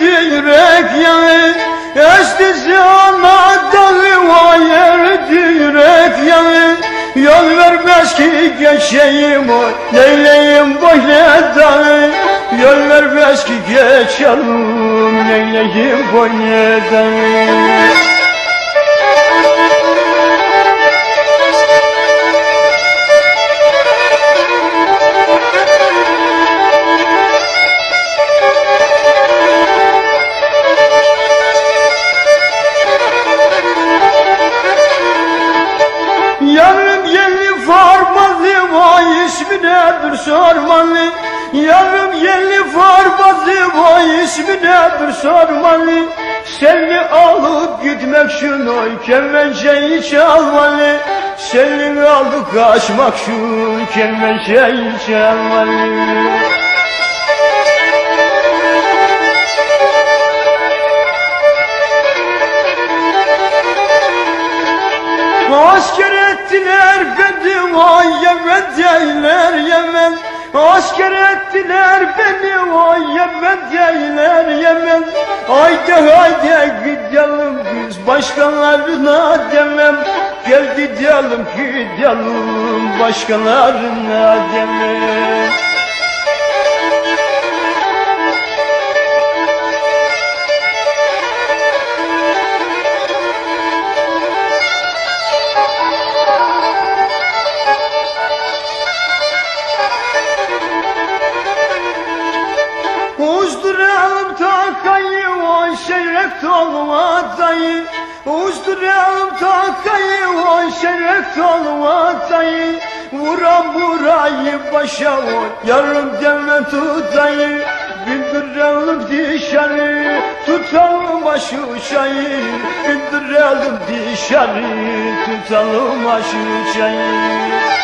yürek yağı Eştisi anaddan rivayet yürek yağı Yol vermez ki geçeyim o leyleyim boyne dağı Yol vermez ki geçelim leyleyim boyne dağı bir sormalı Yarım yeni farmalı vay ismine bir sormalı Seni alıp gitmek şunu kemençeyi çalmalı Seni alıp kaçmak şu kemençeyi çalmalı Asker ettiler beni vay Yemen deyler Yemen. Haydi haydi gidelim biz başkalarına demem. Gel gidelim gidelim başkalarına demem Uzduralım takayı o şeref dolma dayı Uzduralım takayı o şeref dolma dayı Vuran burayı başa o yarım deme tutayı. Bindirelim dışarı tutalım başı çayı Bindirelim dışarı tutalım başı çayı